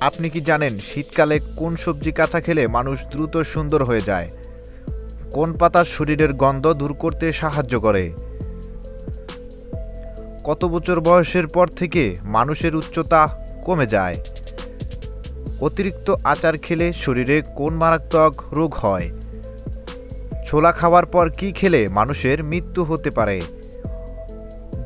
আপনি কি জানেন শীতকালে কোন সবজি কাঁচা খেলে মানুষ দ্রুত সুন্দর হয়ে যায়? কোন পাতা শরীরের গন্ধ দূর করতে সাহায্য করে? কত বছর বয়সের পর থেকে মানুষের উচ্চতা কমে যায়? অতিরিক্ত আচার খেলে শরীরে কোন মারাত্মক রোগ হয়? ছোলা খাওয়ার পর কি খেলে মানুষের মৃত্যু হতে পারে?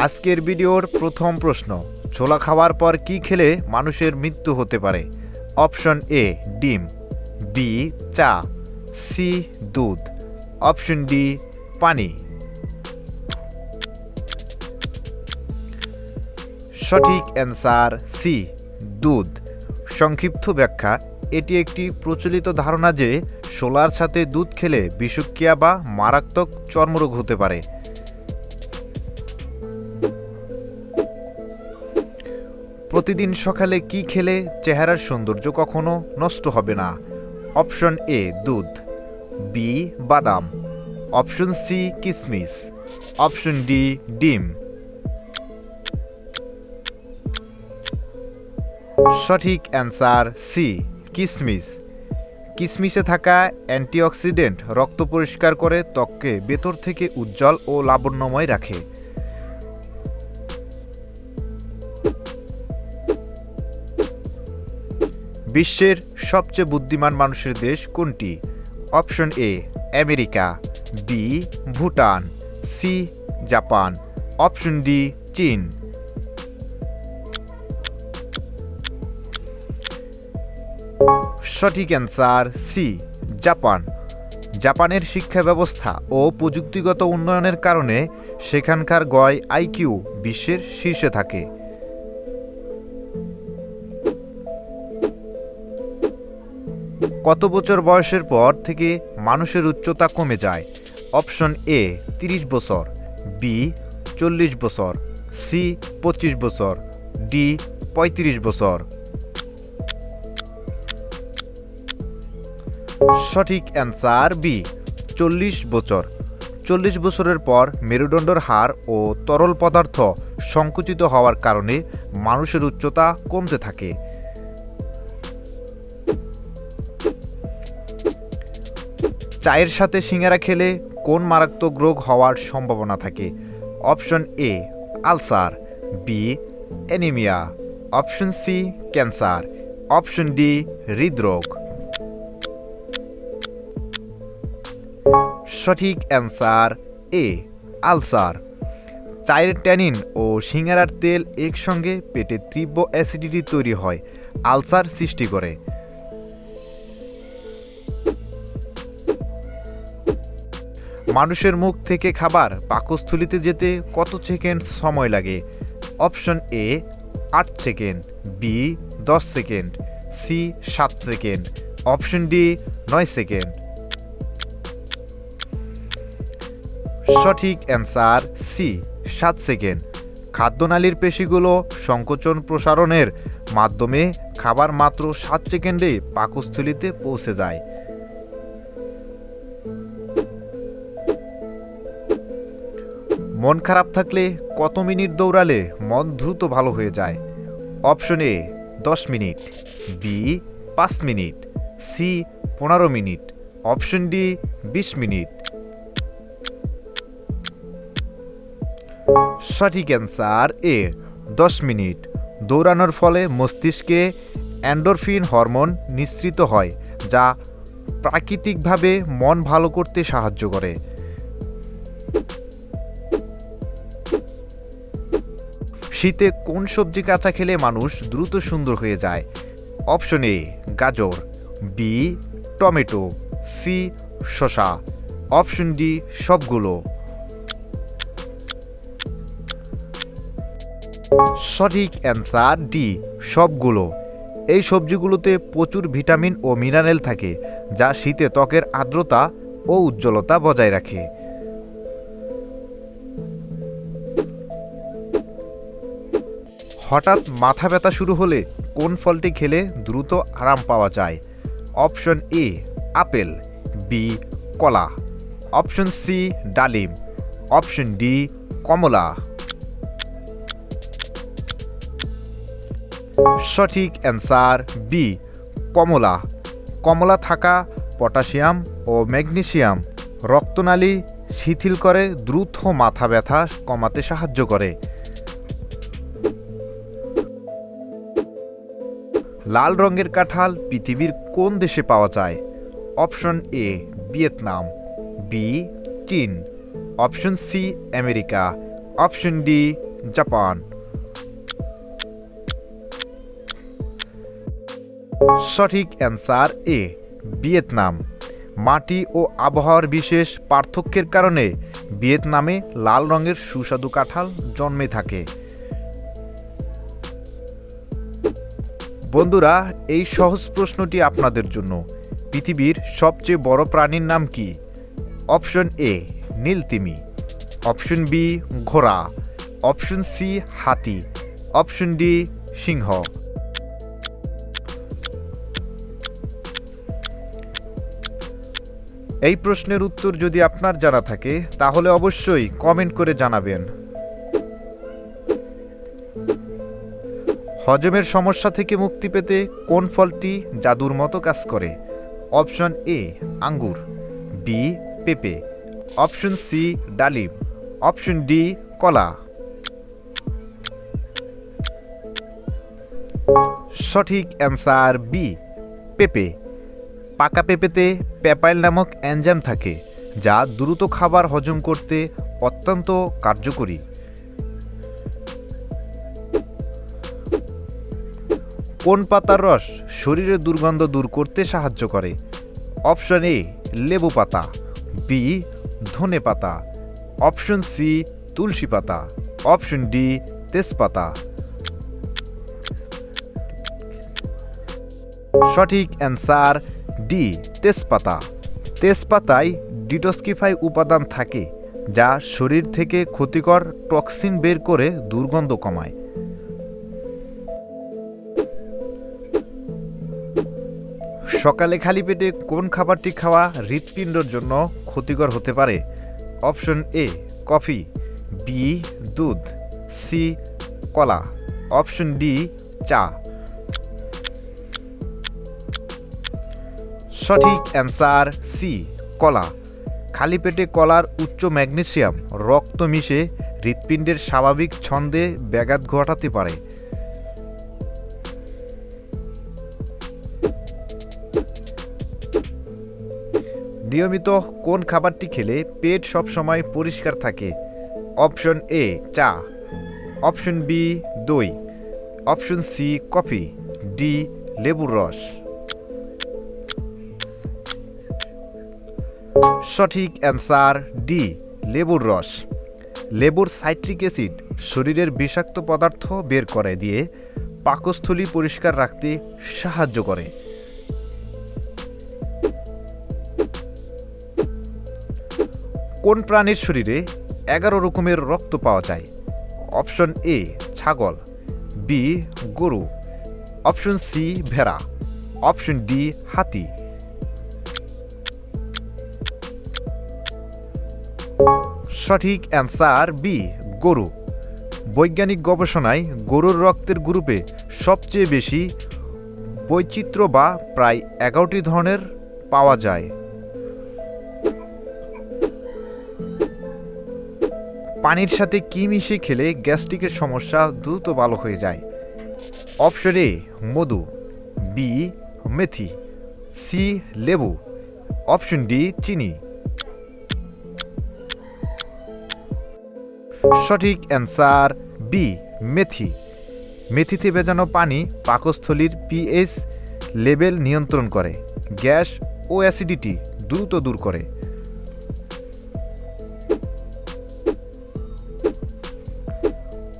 আজকের ভিডিওর প্রথম প্রশ্ন, ছোলা খাওয়ার পর কি খেলে মানুষের মৃত্যু হতে পারে? অপশন এ, ডিম। বি, চা। সি, দুধ। অপশন ডি, পানি। সঠিক অ্যান্সার সি, দুধ। সংক্ষিপ্ত ব্যাখ্যা, এটি একটি প্রচলিত ধারণা যে সোলার সাথে দুধ খেলে বিষক্রিয়া বা মারাত্মক চর্মরোগ হতে পারে। প্রতিদিন সকালে কি খেলে চেহারার সৌন্দর্য কখনো নষ্ট হবে না? অপশন এ, দুধ। বি বাদাম। অপশন সি কিসমিস। অপশন ডি ডিম। সঠিক অ্যান্সার সি কিসমিস। কিসমিসে থাকা অ্যান্টিঅক্সিডেন্ট রক্ত পরিষ্কার করে ত্বককে ভেতর থেকে উজ্জ্বল ও লাবণ্যময় রাখে। বিশ্বের সবচেয়ে বুদ্ধিমান মানুষের দেশ কোনটি? Option A, America, B, Bhutan, C, Japan. Option D, চীন। সঠিক অ্যান্সার সি, জাপান। জাপানের শিক্ষা ব্যবস্থা ও প্রযুক্তিগত উন্নয়নের কারণে সেখানকার গয় আইকিউ বিশ্বের শীর্ষে থাকে। কত বছর বয়সের পর থেকে মানুষের উচ্চতা কমে যায়? অপশন এ, তিরিশ বছর, বি, চল্লিশ বছর, সি, পঁচিশ বছর, ডি, পঁয়ত্রিশ বছর। সঠিক অ্যান্সার বি, চল্লিশ বছর। চল্লিশ বছরের পর মেরুদণ্ডর হার ও তরল পদার্থ সংকুচিত হওয়ার কারণে মানুষের উচ্চতা কমতে থাকে। চায়ের সাথে সিঙ্গারা খেলে কোন মারাত্মক রোগ হওয়ার সম্ভাবনা থাকে? Option A, ulcer. B, anaemia. Option C, cancer. Option D, হৃদরোগ। সঠিক অ্যান্সার এ, আলসার। চায়ের ট্যানিন ও সিঙ্গারার তেল একসঙ্গে পেটে তীব্র অ্যাসিডিটি তৈরি হয়, আলসার সৃষ্টি করে। মানুষের মুখ থেকে খাবার পাকস্থলিতে যেতে কত সেকেন্ড সময় লাগে? অপশন এ, আট সেকেন্ড, বি, দশ সেকেন্ড, সি, সাত সেকেন্ড, অপশন ডি, নয় সেকেন্ড। সঠিক অ্যান্সার সি, সাত সেকেন্ড। খাদ্যনালীর পেশিগুলো সংকোচন প্রসারণের মাধ্যমে খাবার মাত্র সাত সেকেন্ডে পাকস্থলিতে পৌঁছে যায়। মন খারাপ থাকলে কত মিনিট দৌড়ালে মন দ্রুত ভালো হয়ে যায়? অপশন এ, দশ মিনিট বি পাঁচ মিনিট সি পনেরো মিনিট, অপশন ডি, বিশ মিনিট। সঠিক অ্যান্সার এ, দশ মিনিট। দৌড়ানোর ফলে মস্তিষ্কে অ্যান্ডোরফিন হরমোন নিঃসৃত হয়, যা প্রাকৃতিকভাবে মন ভালো করতে সাহায্য করে। শীতে কোন সবজি কাঁচা খেলে মানুষ দ্রুত সুন্দর হয়ে যায়? অপশন এ, গাজর, বি, টমেটো, সি, শসা। অপশন ডি, সবগুলো। সঠিক অ্যান্সার ডি, সবগুলো। এই সবজিগুলোতে প্রচুর ভিটামিন ও মিনারেল থাকে, যা শীতে ত্বকের আর্দ্রতা ও উজ্জ্বলতা বজায় রাখে। হঠাৎ মাথা ব্যথা শুরু হলে কোন ফলটি খেলে দ্রুত আরাম পাওয়া যায়? অপশন এ, আপেল, বি, কলা। অপশন সি, ডালিম। অপশন ডি, কমলা। সঠিক অ্যান্সার বি, কমলা। কমলা থাকা পটাশিয়াম ও ম্যাগনেশিয়াম। রক্তনালী শিথিল করে দ্রুত মাথা ব্যথা কমাতে সাহায্য করে। লাল রঙের কাঁঠাল পৃথিবীর কোন দেশে পাওয়া যায়? অপশন এ, ভিয়েতনাম, বি, চীন, option C, America, option D, Japan. সঠিক অ্যান্সার এ, ভিয়েতনাম। মাটি ও আবহাওয়ার বিশেষ পার্থক্যের কারণে ভিয়েতনামে লাল রঙের সুস্বাদু কাঁঠাল জন্মে থাকে। বন্ধুরা, এই সহজ প্রশ্নটি আপনাদের জন্য। পৃথিবীর সবচেয়ে বড় প্রাণীর নাম কি? অপশন এ, নীলতিমি। অপশন বি, ঘোড়া। অপশন সি, হাতি। অপশন ডি, সিংহ। এই প্রশ্নের উত্তর যদি আপনার জানা থাকে, তাহলে অবশ্যই কমেন্ট করে জানাবেন। হজমের সমস্যা থেকে মুক্তি পেতে কোন ফলটি জাদুর মতো কাজ করে? অপশন এ, আঙ্গুর, বি, পেঁপে, অপশন সি, ডালিম, অপশন ডি, কলা। সঠিক অ্যান্সার বি, পেঁপে। পাকা পেঁপেতে প্যাপাইল নামক এনজাইম থাকে, যা দ্রুত খাবার হজম করতে অত্যন্ত কার্যকরী। কোন পাতার রস শরীরের দুর্গন্ধ দূর করতে সাহায্য করে? অপশন এ, লেবু পাতা। বি, ধনে পাতা। অপশন সি, তুলসী পাতা। অপশন ডি, তেজপাতা। সঠিক অ্যান্সার, ডি, তেজপাতা। তেজপাতায় ডিটস্কিফাই উপাদান থাকে, যা শরীর থেকে ক্ষতিকর টক্সিন বের করে দুর্গন্ধ কমায়। সকালে খালি পেটে কোন খাবারটি খাওয়া হৃৎপিণ্ডর জন্য ক্ষতিকর হতে পারে? অপশন এ, কফি, বি, দুধ, সি, কলা। অপশন ডি, চা। সঠিক অ্যান্সার সি, কলা। খালি পেটে কলার উচ্চ ম্যাগনেসিয়াম, রক্ত মিশে হৃৎপিণ্ডের স্বাভাবিক ছন্দে ব্যাঘাত ঘটাতে পারে। নিয়মিত কোন খাবারটি খেলে পেট সবসময় পরিষ্কার থাকে? অপশন এ, চা। অপশন বি, দই। Option C, coffee. ডি, লেবুর রস। সঠিক অ্যান্সার ডি, লেবুর রস। লেবুর সাইট্রিক অ্যাসিড শরীরের বিষাক্ত পদার্থ বের করে দিয়ে পাকস্থলী পরিষ্কার রাখতে সাহায্য করে। কোন প্রাণীর শরীরে এগারো রকমের রক্ত পাওয়া যায়? অপশন এ, ছাগল, বি, গরু, অপশন সি, ভেড়া, অপশন ডি, হাতি। সঠিক অ্যান্সার বি, গরু। বৈজ্ঞানিক গবেষণায় গরুর রক্তের গ্রুপে সবচেয়ে বেশি বৈচিত্র্য বা প্রায় এগারোটি ধরনের পাওয়া যায়। পানির সাথে কি মিশিয়ে খেলে গ্যাস্ট্রিকের সমস্যা দ্রুত ভালো হয়ে যায়? অপশন এ, মধু, বি, মেথি, সি, লেবু। অপশন ডি, চিনি। সঠিক অ্যান্সার, বি, মেথি। মেথিতে ভেজানো পানি পাকস্থলীর পিএইচ লেভেল নিয়ন্ত্রণ করে। গ্যাস ও অ্যাসিডিটি দ্রুত দূর করে।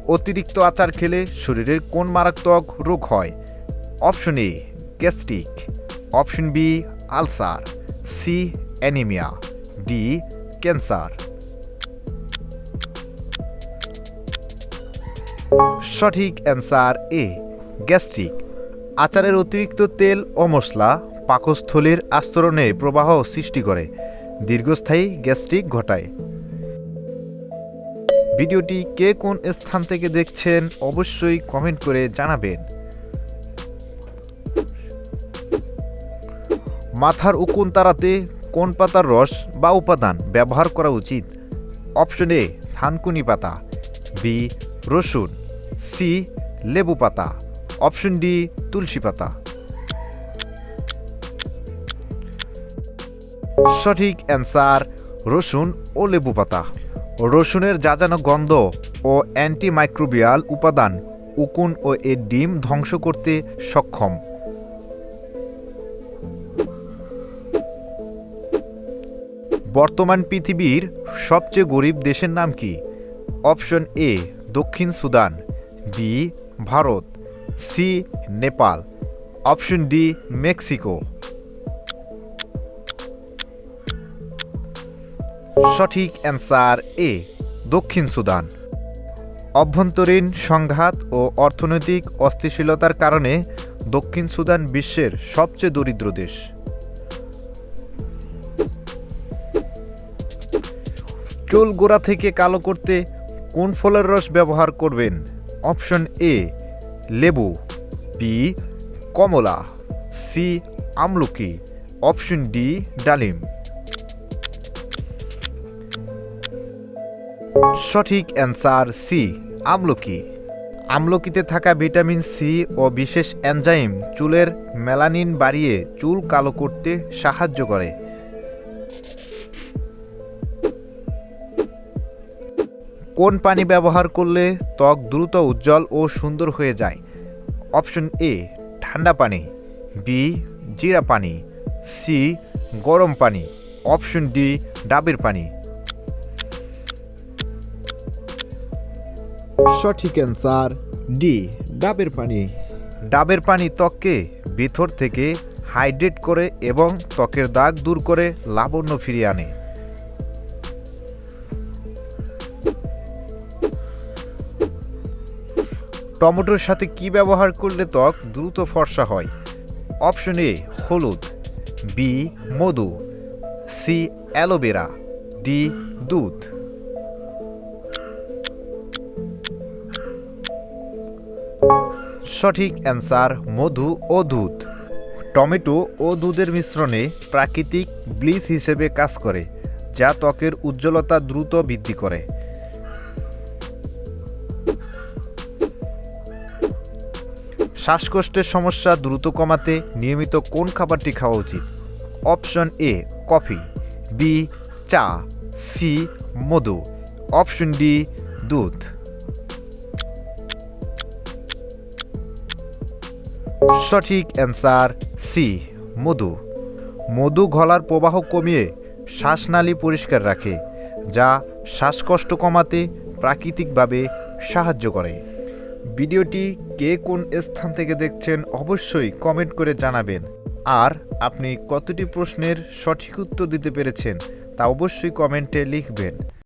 অতিরিক্ত আচার খেলে শরীরের কোন মারাত্মক রোগ হয়? Option A, gastric. Option B, ulcer. C, anaemia. D, cancer. সঠিক অ্যান্সার এ, গ্যাস্ট্রিক। আচারের অতিরিক্ত তেল ও মশলা পাকস্থলীর আস্তরণে প্রবাহ সৃষ্টি করে। দীর্ঘস্থায়ী গ্যাস্ট্রিক ঘটায়। ভিডিওটি কে কোন স্থান থেকে দেখছেন অবশ্যই কমেন্ট করে জানাবেন। মাথার উকুন তাড়াতে কোন পাতার রস বা উপাদান ব্যবহার করা উচিত? অপশন এ থানকুনি পাতা বি রসুন সি লেবু পাতা, অপশন ডি, তুলসী পাতা। সঠিক অ্যান্সার, রসুন ও লেবু পাতা। রসুনের যাজানো গন্ধ ও অ্যান্টিমাইক্রোবিয়াল উপাদান, উকুন ও এর ডিম ধ্বংস করতে সক্ষম। বর্তমান পৃথিবীর সবচেয়ে গরিব দেশের নাম কি? অপশন এ, দক্ষিণ Sudan, B, Bharat, C, Nepal, option D, Mexico. সঠিক অ্যান্সার এ, দক্ষিণ সুদান। অভ্যন্তরীণ সংঘাত ও অর্থনৈতিক অস্থিতিশীলতার কারণে দক্ষিণ সুদান বিশ্বের সবচেয়ে দরিদ্র দেশ। চুল গোড়া থেকে কালো করতে কোন ফলের রস ব্যবহার করবেন? অপশন এ, লেবু, বি, কমলা, সি, আমলকি, অপশন ডি, ডালিম। সঠিক অ্যান্সার সি, আমলকি। আমলকিতে থাকা ভিটামিন সি ও বিশেষ এনজাইম চুলের মেলানিন বাড়িয়ে চুল কালো করতে সাহায্য করে। কোন পানি ব্যবহার করলে ত্বক দ্রুত উজ্জ্বল ও সুন্দর হয়ে যায়? অপশন এ, ঠান্ডা পানি। বি, জিরা পানি। সি, গরম পানি। অপশন ডি, ডাবের পানি। সঠিক অ্যান্সার ডি, ডাবের পানি। ডাবের পানি ত্বককে ভিতর থেকে হাইড্রেট করে এবং ত্বকের দাগ দূর করে লাবণ্য ফিরিয়ে আনে। টমেটোর সাথে কি ব্যবহার করলে ত্বক দ্রুত ফর্সা হয়? অপশন এ, হলুদ, বি, মধু, সি, অ্যালোভেরা, ডি, দুধ। সঠিক অ্যান্সার মধু ও দুধ। টমেটো ও দুধের মিশ্রণে প্রাকৃতিক ব্লিচ হিসেবে কাজ করে, যা ত্বকের উজ্জ্বলতা দ্রুত বৃদ্ধি করে। শ্বাসকষ্টের সমস্যা দ্রুত কমাতে নিয়মিত কোন খাবারটি খাওয়া উচিত? Option A, coffee. বি, চা। সি, মধু। অপশন ডি, দুধ। সঠিক অ্যান্সার সি, মধু। মধু গলার প্রবাহ কমিয়ে শ্বাসনালী পরিষ্কার রাখে, যা শ্বাসকষ্ট কমাতে প্রাকৃতিকভাবে সাহায্য করে। ভিডিওটি কে কোন স্থান থেকে দেখছেন অবশ্যই কমেন্ট করে জানাবেন। আর আপনি কতটি প্রশ্নের সঠিক উত্তর দিতে পেরেছেন তা অবশ্যই কমেন্টে লিখবেন।